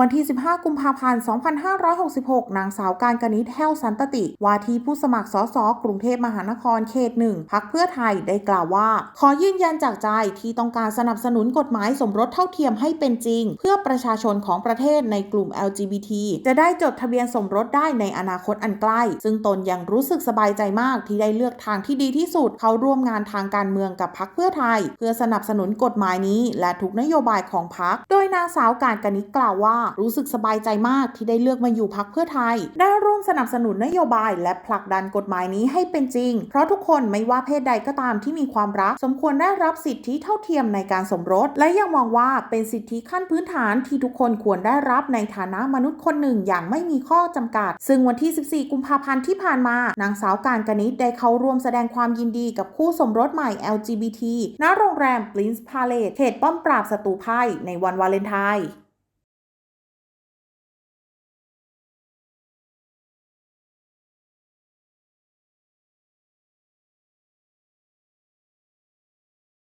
วันที่ 15 กุมภาพันธ์ 2566 นางสาวการกนิษฐ์แห้วสันตติ ว่าที่ผู้สมัครสสกรุงเทพมหานครเขตหนึ่งพักเพื่อไทยได้กล่าวว่า ขอยืนยันจากใจที่ต้องการสนับสนุนกฎหมายสมรสเท่าเทียมให้เป็นจริง เพื่อประชาชนของประเทศในกลุ่ม LGBT จะได้จดทะเบียนสมรสได้ในอนาคตอันใกล้ ซึ่งตนยังรู้สึกสบายใจมากที่ได้เลือกทางที่ดีที่สุด เขาร่วมงานทางการเมืองกับพักเพื่อไทย เพื่อสนับสนุนกฎหมายนี้ และทุกนโยบายของพักโดยนางสาวการกนิษฐ์กล่าวว่ารู้สึกสบายใจมากที่ได้เลือกมาอยู่พักเพื่อไทย ได้ร่วมสนับสนุนนโยบาย และผลักดันกฎหมายนี้ให้เป็นจริง เพราะทุกคนไม่ว่าเพศใดก็ตามที่มีความรัก สมควรได้รับสิทธิเท่าเทียมในการสมรส และยังมองว่าเป็นสิทธิขั้นพื้นฐานที่ทุกคนควรได้รับในฐานะมนุษย์คนหนึ่งอย่างไม่มีข้อจำกัด ซึ่งวันที่ 14 กุมภาพันธ์ที่ผ่านมานางสาวการกนิษได้เข้าร่วมแสดงความยินดีกับคู่สมรสใหม่ LGBT ณโรงแรม Prince Palace เขตป้อมปราบศัตรูไพ่ในวันวาเลนไทน์